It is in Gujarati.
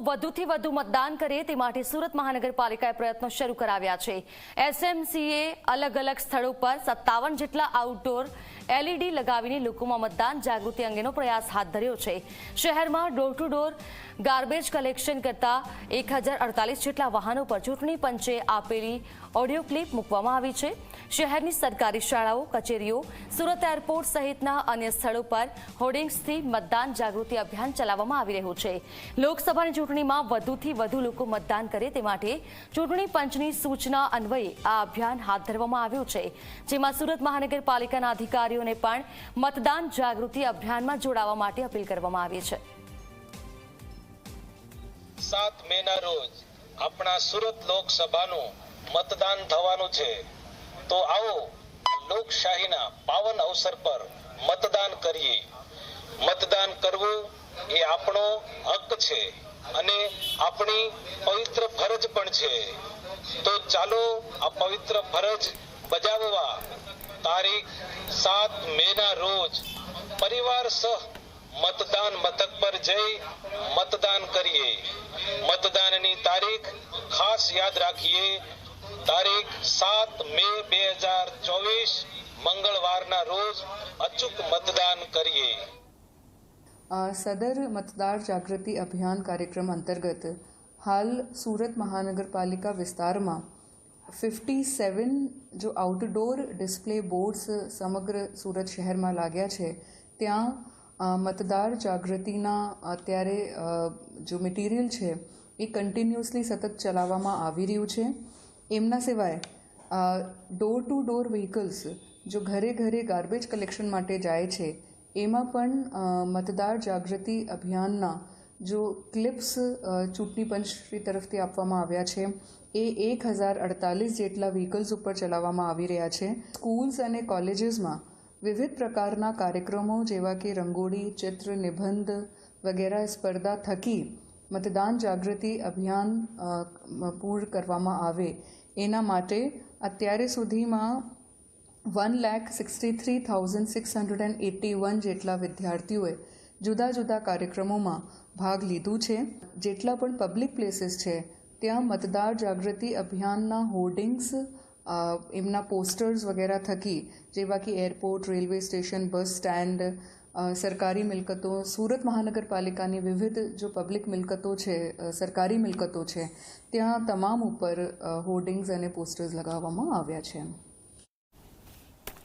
વધુથી વધુ મતદાન કરે તે માટે સુરત મહાનગરપાલિકાએ પ્રયત્નો શરૂ કરાવ્યા છે. એસએમસીએ અલગ અલગ સ્થળો પર સત્તાવન જેટલા આઉટડોર એલઈડી લગાવીને લોકોમાં મતદાન જાગૃતિ અંગેનો પ્રયાસ હાથ ધર્યો છે. શહેરમાં door to door garbage collection કરતા એક જેટલા વાહનો પર ચૂંટણી પંચે આપેલી ઓડિયો ક્લિપ મૂકવામાં આવી છે. શહેરની સરકારી શાળાઓ, કચેરીઓ, સુરત એરપોર્ટ સહિતના અન્ય સ્થળો પર હોર્ડિંગ્સથી મતદાન જાગૃતિ અભિયાન ચલાવવામાં આવી રહ્યું છે. લોકસભાની ચૂંટણીમાં વધુથી વધુ લોકો મતદાન કરે તે માટે ચૂંટણી પંચની સૂચના અન્વયે આ અભિયાન હાથ ધરવામાં આવ્યું છે. જેમાં સુરત મહાનગરપાલિકાના અધિકારીઓને પણ મતદાન જાગૃતિ અભિયાનમાં જોડાવા માટે અપીલ કરવામાં આવી છે. સાત મે ના રોજ આપણા સુરત લોકસભાનું મતદાન થવાનું છે. તો આવો લોકશાહીના પાવન અવસર પર મતદાન કરીએ. મતદાન કરવું એ આપણો હક છે અને આપણી પવિત્ર ફરજ પણ છે. તો ચાલો આ પવિત્ર ફરજ બજાવવા તારીખ સાત મે ના રોજ પરિવાર સહ મતદાન મથક પર જઈ મતદાન કરીએ. મતદાનની તારીખ ખાસ યાદ રાખીએ. તારીખ સાત મે બે હજાર ચોવીસ મંગળવારના રોજ અચૂક મતદાન કરીએ. સદર મતદાર જાગૃતિ અભિયાન કાર્યક્રમ અંતર્ગત હાલ સુરત મહાનગરપાલિકા વિસ્તારમાં ફિફ્ટી સેવન જો આઉટડોર ડિસ્પ્લે બોર્ડ્સ સમગ્ર સુરત શહેરમાં લાગ્યા છે, ત્યાં મતદાર જાગૃતિના અત્યારે જો મટીરિયલ છે, એ કન્ટિન્યુઅસલી સતત ચલાવવામાં આવી રહ્યું છે. એમના સિવાય ડોર ટુ ડોર વ્હીકલ્સ જો ઘરે ઘરે ગાર્બેજ કલેક્શન માટે જાય છે, એમાં પણ મતદાર જાગૃતિ અભિયાનના જો ક્લિપ્સ ચૂંટણી પંચ તરફથી આપવામાં આવ્યા છે. એ એક હજાર અડતાલીસ જેટલા વ્હીકલ્સ ઉપર ચલાવવામાં આવી રહ્યા છે. સ્કૂલ્સ અને કોલેજીસમાં વિવિધ પ્રકારના કાર્યક્રમો જેવા કે રંગોળી, ચિત્ર નિબંધ વગેરે સ્પર્ધા થકી મતદાન જાગૃતિ અભિયાન પૂર કરવામાં આવે. એના માટે અત્યારે સુધીમાં one lakh sixty three thousand six hundred and eighty one જેટલા વિદ્યાર્થીઓએ જુદા જુદા કાર્યક્રમોમાં ભાગ લીધું છે. જેટલા પણ પબ્લિક પ્લેસીસ છે ત્યાં મતદાર જાગૃતિ અભિયાનના હોર્ડિંગ્સ એમના પોસ્ટર્સ વગેરે થકી, જેવા કે airport, railway station, bus stand સરકારી મિલકતો, સુરત મહાનગરપાલિકાની વિવિધ જો પબ્લિક મિલકતો છે સરકારી મિલકતો છે, ત્યાં તમામ ઉપર હોર્ડિંગ્સ અને પોસ્ટર્સ લગાવવામાં આવ્યા છે.